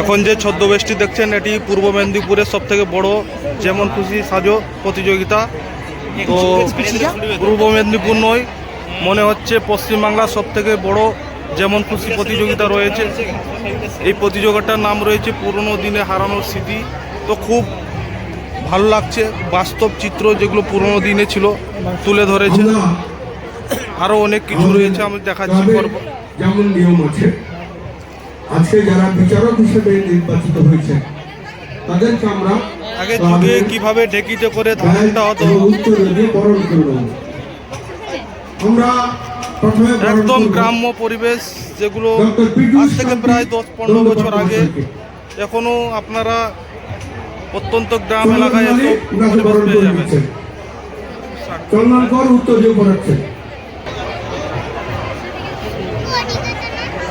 এখন যে ছদ্মবেশটি দেখছেন, এটি পূর্ব মেদিনীপুরের সব থেকে বড় যেমন খুশি সাজো প্রতিযোগিতা। তো পূর্ব মেদিনীপুর নয়, মনে হচ্ছে পশ্চিমবাংলার সব থেকে বড় যেমন খুশি প্রতিযোগিতা রয়েছে। এই প্রতিযোগিতার নাম রয়েছে পুরনো দিনে হারানোর স্মৃতি। তো খুব ভালো লাগছে, বাস্তব চিত্র যেগুলো পুরনো দিনে ছিল, তুলে ধরেছে। আরও অনেক কিছু রয়েছে, আমি দেখাচ্ছি যেমন নিয়ম আছে আজকে যারা বিচারক হিসেবে নির্বাচিত হয়েছে তাদেরকে আমরা আগে যুগে কীভাবে ঢেকিতে করে ধানটা হতো? আমরা একদম গ্রাম্য পরিবেশ যেগুলো আজ থেকে প্রায় দশ পনেরো বছর আগে এখনও আপনারা অত্যন্ত গ্রাম এলাকায় এসব পরিবেশ পেয়ে যাবেন। উত্তর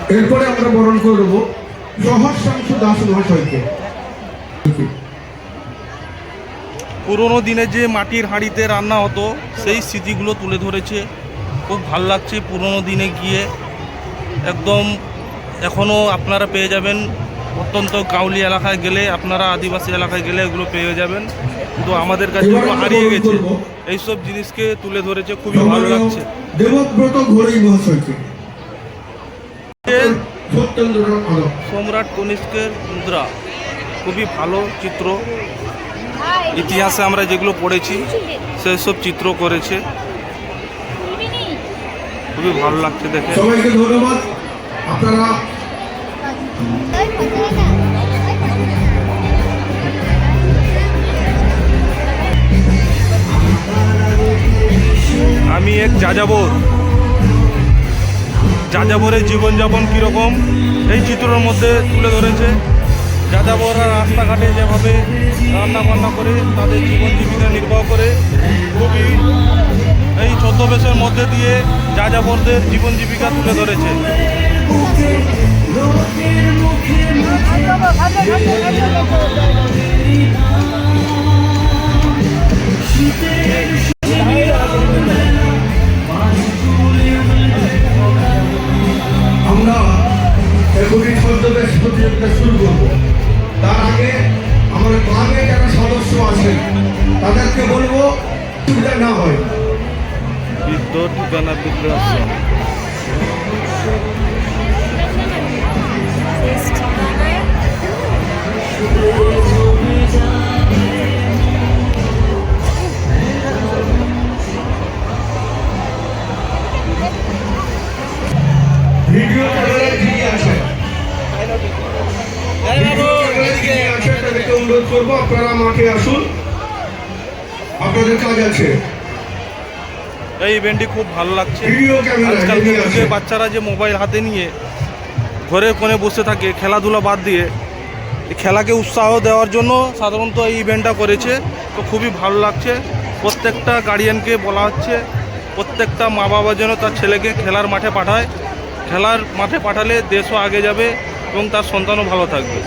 এরপরে আমরা বরণ করে দেবো সহস্রাংশ দাস মহাশয়কে। পুরোনো দিনে যে মাটির হাঁড়িতে রান্না হতো সেই স্মৃতিগুলো তুলে ধরেছে। খুব ভালো লাগছে পুরোনো দিনে গিয়ে। একদম এখনও আপনারা পেয়ে যাবেন। অত্যন্ত গাঁওলি এলাকায় গেলে আপনারা আদিবাসী এলাকায় গেলে এগুলো পেয়ে যাবেন। কিন্তু আমাদের কাছে হারিয়ে গেছে। এইসব জিনিসকে তুলে ধরেছে খুবই ভালো লাগছে। দেবব্রত ঘোড়াই মহাশয়কে। এ সম্রাট কনিষ্কের মুদ্রা। খুবই ভালো চিত্র। ইতিহাসে আমরা যেগুলো পড়েছি সেসব চিত্র করেছে। খুবই ভালো লাগছে দেখে। সবাইকে ধন্যবাদ। আপনারা আমি এক যাযাবর। যাযাবরের জীবনযাপন কীরকম এই চিত্রের মধ্যে তুলে ধরেছে যাযাবররা রাস্তাঘাটে যেভাবে রান্না বান্না করে তাদের জীবন জীবিকা নির্বাহ করে খুবই এই ছদ্মবেশের মধ্যে দিয়ে যাযাবরদের জীবন জীবিকা তুলে ধরেছে এখনই ছদ্মবেশ প্রতিযোগিতা শুরু করব। তার আগে আমার ক্লাবে যারা সদস্য আছেন তাদেরকে বলব সুবিধা না হয়। বিদ্যুৎ ঠিকানা বৃদ্ধাশ্রম অনুরোধ করব আপনারা মাঠে আসুন। আপনাদের কাজ আছে। এই ইভেন্টটি খুব ভালো লাগছে। আজকালকার যুগে বাচ্চারা যে মোবাইল হাতে নিয়ে ঘরে কোণে বসে থাকে খেলাধুলা বাদ দিয়ে খেলাকে উৎসাহ দেওয়ার জন্য সাধারণত এই ইভেন্টটা করেছে। তো খুবই ভালো লাগছে। প্রত্যেকটা গার্ডিয়ানকে বলা হচ্ছে প্রত্যেকটা মা বাবা যেন তার ছেলেকে খেলার মাঠে পাঠায়। খেলার মাঠে পাঠালে দেশও আগে যাবে এবং তার সন্তানও ভালো থাকবে।